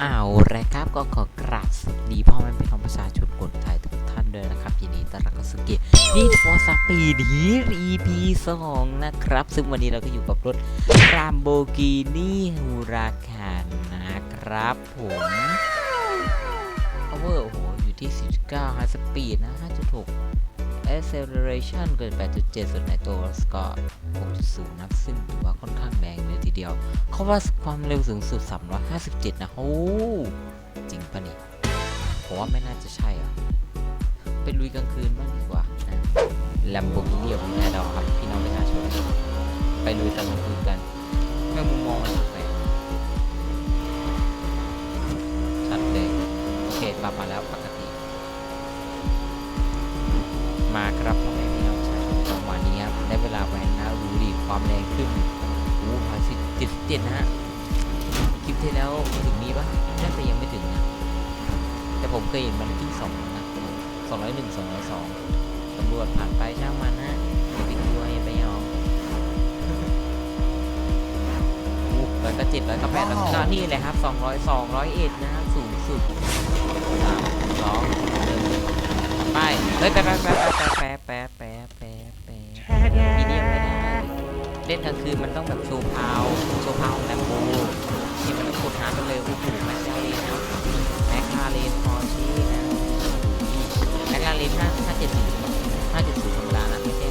เอาล้วครับก็ขอกราบสวัสดีพ่อแม่พี่น้องประชาชนคนไทยทุกท่านด้วยนะครับยินดีต้อนรับเข้าสู่เกม Need for Speed Heat EP 2นะครับ ซึ่งวันนี้เราก็อยู่กับรถ Lamborghini Huracan นะครับผม Power โอ้โห อยู่ที่ 49 High Speed นะ 5.6 Acceleration เกิน 8.7 ส่วนในตัวก็6.0 นับซึ่งถือว่าค่อนข้างแรงเลยทีเดียว เขาว่าความเร็วสูงสุด 357 นะโอ้จริงปะนี่ผมว่าไม่น่าจะใช่อะไปลุยกลางคืนบ้างดีกว่าแลมโบกินี่ของแม่เราครับ พี่น้องประชาชน ไปลุยตอนกลางคืนกันแม่มุมมองมันแปลกชัดเลย โอเคปรับมาแล้วปกติ มาครับพ่อแม่พี่น้องประชาชนจังหวะนี้ครับได้เวลาแหวนนะรู้ดีความแรงขึ้นโอ้พาสิเจ็ดเจ็ดนะฮะคลิปที่แล้วถึงนี้ปะน่าจะยังไม่ถึงนะแต่ผมเคยเห็นมันที่สองนะสองร้อยหนึ่งสองร้อยสองตำรวจผ่านไปช่างมันนะอย่าไปกลัวอย่าไปยอมโอ้ร้อยก็เจ็ดร้อยก็แปดแล้วก็นี่เลยครับสองร้อยสองร้อยเอ็ดนะฮะสูงสุดสามสองหนึ่งไปเฮ้ยแปะแปะแปะแปะแปะ แปะแปะแปะแปะมีเดียมไม่ได้ เล่นกลางคืนมันต้องแบบโชว์พาวโชว์พาวแลมโบนี่มันต้องกดหากันเลยโอ้โหแม็กลาเรนนะแม็กลาเรนพอชี่นะแม็กลาเรนห้าห้าเจ็ดศูนย์ห้าเจ็ดศูนย์ธรรมดานะไม่ใช่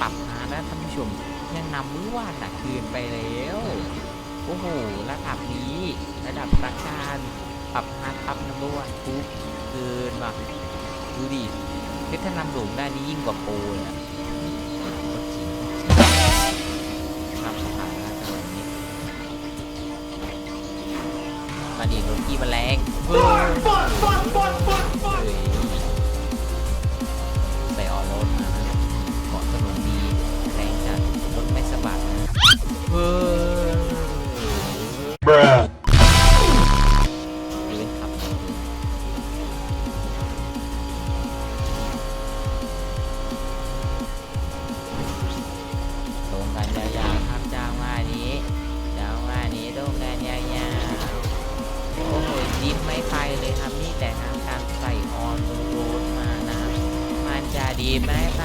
ปรับมาแล้วท่านผู้ชม ยังนำมือวานหนักคืนไปแล้ว โอ้โห ระดับนี้ ระดับประการปรับฮาร์ดอัพนัมเบอร์วันทุกเกินว่ะดูดิเพชรถ้านำหลงได้นี่ยิ่งกว่าโปรเลยอะโคตรจริงทำสถานะจังหวะนี้มาดิรถกี้แมลง ตรงกันยาวๆครับจ้างว่านี้จ้างว่านี้ตรงกันยาวๆโอ้โหดิฟไม่ไปเลยครับนี่แต่ทางการใส่ออนโรดมานะครับมันจะดีไม่ไป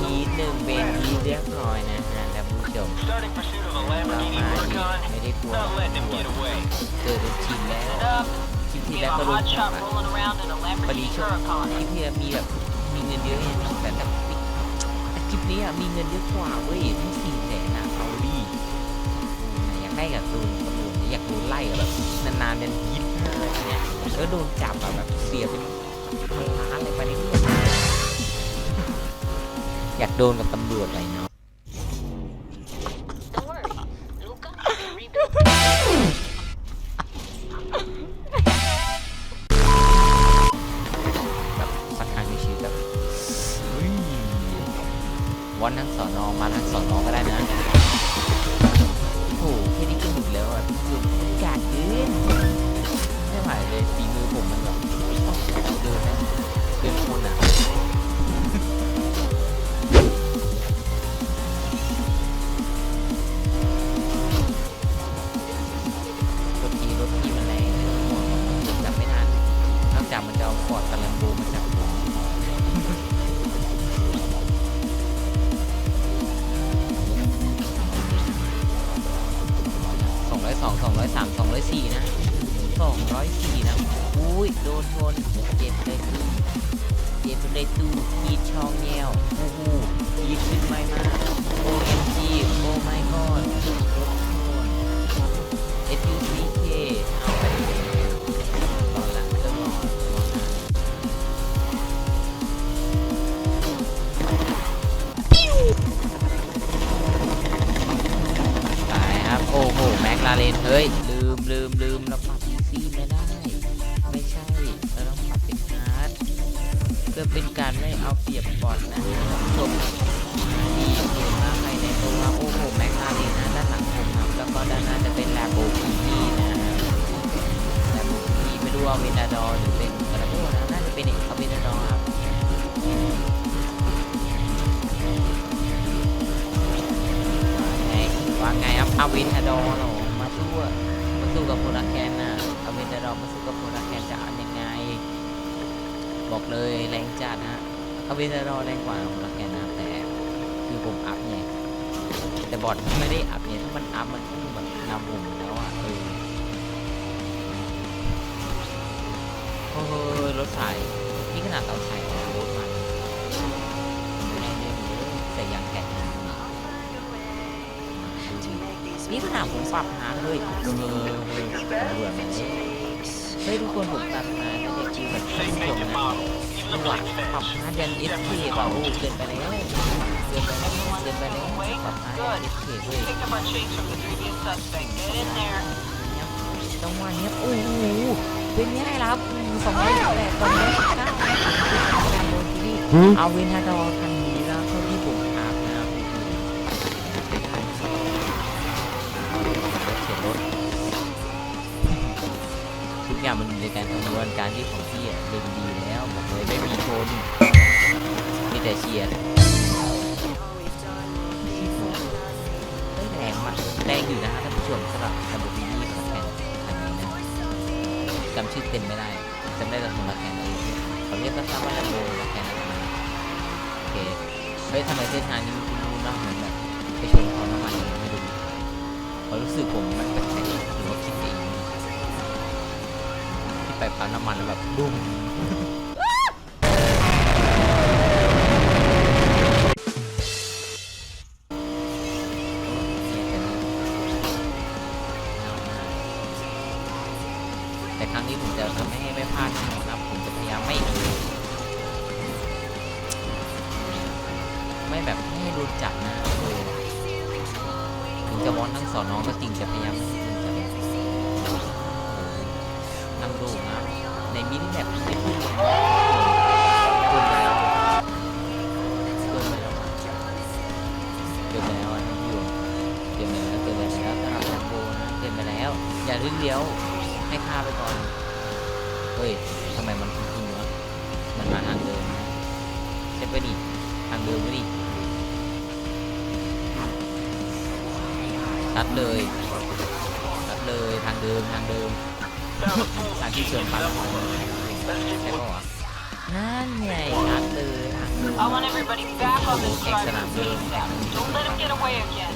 ทีหนึ่งเป็นทีเรียบร้อยนะ ฮะท่านผู้ชม Starting pursuit of a เรา Lamborghini มาดิ Huracan. ไม่ได้กลัว Not letting him กลัว get away. เจอเป็นชินแล้ว Set up. คลิปที่ See แล้ว my ก็โดน hot จับ shot อะ rolling around in a พอดี Lamborghini ช่วง Huracan. คลิปที่แล้วมีแบบมีเงินเยอะเนี่ยแต่แบบแต่คลิปนี้อะมีเงินเยอะกว่าเว้ยทั้งสี่แสนอะเอาดิอยากได้กับตูนตำรวจอยากโดนไล่อะแบบนานๆเป็นยิบห้าเนี่ยแล้วโดนจับอะแบบเสียเป็นพันล้านอะไรไปนี่อยากโดนกับตำรวจอะไรเนาะันทั้งสอนอมาทั้งสอนอก็ได้นะโอ้โหแค่นี้ก็หมดแล้วอะคือมันกาดเกินไม่ไหวเลยฝีมือ ได้ตู้คีดชองแยวโอ้โหคีดขึ้นไม่มาก OMG โอ้ไม่ก NPK เอาไปต่อละเริ่รอตายครับ โอ้โห แม็กลาเรน เฮ้ย ลืมลืมลืมแล้วปรัซี พื่อเป็นการไม่เอาเปรียบบอลนะครับจบดีเกมมาภายในตัวโอ้โหแม็กอารีนะด้านหลังผมครับแล้วก็ด้านหน้าจะเป็นแลโบกีนี่นะแลโบกีนี่ไม่รู้ว่าเวนาดอหรือเป็น วินทาดอร์แรงกว่าโพลาแคนนะแต่คือผมอัพไงแต่บอทไม่ได้อัพเนี่ยถ้ามันอัพมันคือแบบนำผมแล้วอะเออโอ้ยรถไถนี่ขนาดเราใช้นะรถมันไม่ได้เรื่องเลยแต่ยังแข็งนี่ขนาดผมปรับหาเลยเออเบื่อเลยเฮ้ยทุกคนผมตัดมาแต่เด็กคือแบบท่านผู้ชมนะจังหวะ ปรับหายันเอสเคแบบโอ้เกินไปแล้วเกินไปแล้วเกินไปแล้วปรับหายันเอสเคเว้ย Picked up our chase from the previous suspect. Get in there. จังหวะเนี้ยโอ้โหเป็นไงล่ะครับสองร้อยแปดสองร้อยสิบเก้ารโดนที่นี่เอาเวนทาดอร์คันนี้แล้วเท่าที่ผมอัพนะครับเขียนรถทุกอย่างมันอยู่ในการคำนวณการที่ขอ นมีแต่เฉียดเฮ้แรงมากแรงอยู่นะฮะท่านผู้ชมสำหรับลัมโบกินี่ของแคนคันนี้นะจำชื่อเต็มไม่ได้จำได้แต่ของละแคนเองเขาเรียกสั้นๆว่าลัมโบละแคนนะโอเคเฮ้ยทำไมเส้นทางนี้มันคุ้นๆเนาะเหมือนแบบไปชนเขาน้ำมันไม่รู้เพรารู้สึกผมมันแปลกๆหรือว่าคิดเองที่ไปปั๊มน้ำมันแล้วแบบบุ้ม รั้งนี้ผมจะทำให้ไม่พลาดแน่นอนครับ ผมจะพยายามไม่ ไม่แบบไม่ให้โดนจับนะเออถึงจะวอนทั้งสอนน้องก็จริงจะพยายามไม่ให้โดนจับนำดูนะในมินิแมปไม่พูดเลยนะเกินไปแล้วเกินไปแล้วเกินไปแล้วอะท่านผู้ชมเกินไปแล้วเกินไปแล้วสำหรับแลมโบนะเกินไปแล้ว อย่าลึกเลี้ยวให้ข้าไปก่อน ฮ้ยทำไมมันทิ้งๆวะมันมาทางเดิมนะใช่ปะนี่ทางเดิมปะนี่ตัดเลยตัดเลยทางเดิมทางเดิมทางที่เชิญปั๊มใช่ปะวะนั่นไงทางเดินทางเดิน I want everybody back on this แข่ง drive สนามเดิน ASAP. Don't let him get away again.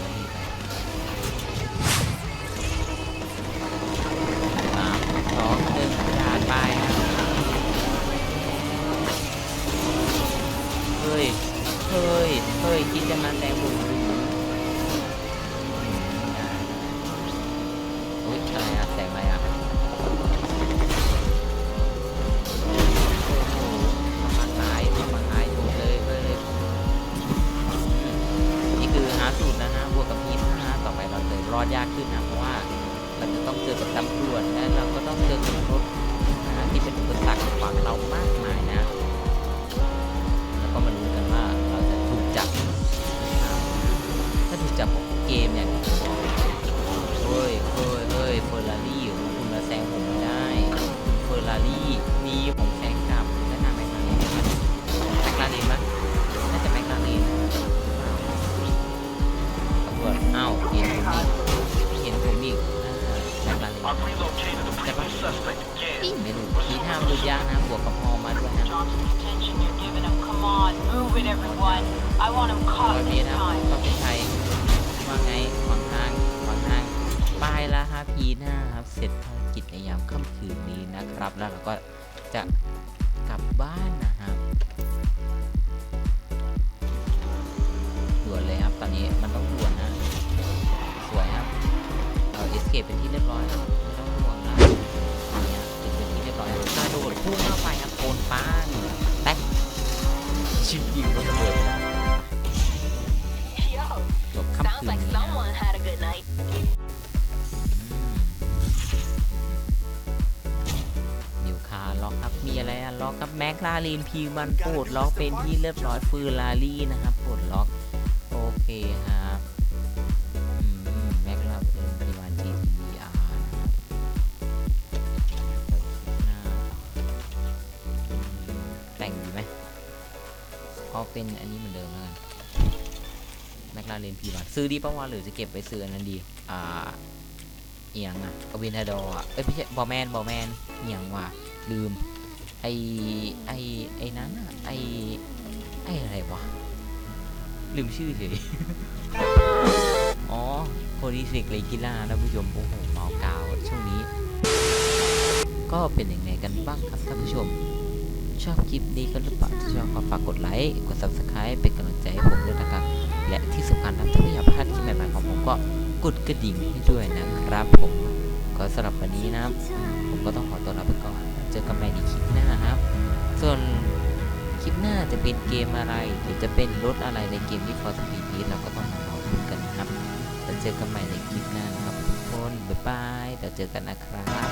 สามสองหนึ่ง จะมาแซงผมดูโอ้ยอะไรอะแสงอะไรอะมาขายมาขายถูกเลยเลยเลยนี่คือหาสูตรนะฮะบวกกับพีนะฮะต่อไปเราจะรอดยากขึ้นนะเพราะว่าเราจะต้องเจอกับตำรวจและเราก็ต้องเจอกับรถนะที่เป็นอุปสรรคขวางเรามากมายนะ ถ้าถูกจับเกมอย่างที่ผมบอกเฮ้ยเฮ้ยเฮ้ยเฟอร์รารี่คุณมาแซงผมไม่ได้คุณเฟอร์รารี่มีผมแซงกลับและหน้าแมคลาเรนนะครับแมคลาเรนมั้ยน่าจะแมคลาเรนตำรวจอ้าวเห็นผมอีกเห็นผมอีกอ่าแมคลาเรน I've relocated the Step previous suspect อี again. ไม่รู้ทีห้ามดูยากนะบวกกับพอมาด้วยนะ Drop some attention you're giving him. Come on, move it, everyone. I want him ร้อ caught ยเม this ตรนะครับ time. ทยว่าไงขวางทางขวางทางไปแล้วครับพีหน้าครับ เสร็จภารกิจในยามค่ำคืนนี้นะครับ แล้วเราก็จะกลับบ้านนะครับด่วนเลยครับ ตอนนี้มันต้องด่วนนะ สวยครับเราเอสเคเป็นที่เรียบร้อยแล้วไม่ต้องห่วงนะตอนนี้ถึงเป็นที่เรียบร้อยกระโดดพุ่งเข้าไปครับโคนป้าง ล็อกกับแม็กลาลีนพีมันปลดล็อกเป็นที่เรียบร้อยฟืนลารี่นะครับปลดล็อกโอเคครับแม็กลาลีนพีมัน GTR นะครับหน้าอืมแต่งดีไหมเอาเป็นอันนี้เหมือนเดิมแล้วกันแม็กลาเรนพีมันซื้อดีปะวะหรือจะเก็บไว้ซื้ออันนั้นดีอ่าเอียงอะกวินทาดอร์อะเอ้ยไม่ใช่บอแมนบอแมนเอียงว่ะลืม ไอไอไอนั้นอะไอไออะไรวะ ลืมชื่อเฉย อ๋อโคดิสิกเลกิล่าท่านผู้ชม โอ้โหเมากาว ช่วงนี้ ก็เป็นอย่างไรกันบ้างครับท่านผู้ชม ชอบคลิปนี้กันหรือเปล่าถ้าชอบก็ฝากกดไลค์ กด subscribe เป็นกำลังใจให้ผมด้วยนะครับ และที่สำคัญนะถ้าไม่อยากพลาดคลิปใหม่ๆของผมก็กดกระดิ่งให้ด้วยนะครับผม ก็สำหรับวันนี้นะครับผมก็ต้องขอตัวลาไปก่อน เจอกันใหม่ในคลิปหน้าครับ ส่วนคลิปหน้าจะเป็นเกมอะไรหรือจะเป็นรถอะไรในเกมที่ฟอร์สปีดีเราก็ต้องมารอดูกันนะครับแล้วเจอกันใหม่ในคลิปหน้านะครับทุกคนบ๊ายบายเดี๋ยวเจอกันนะครับ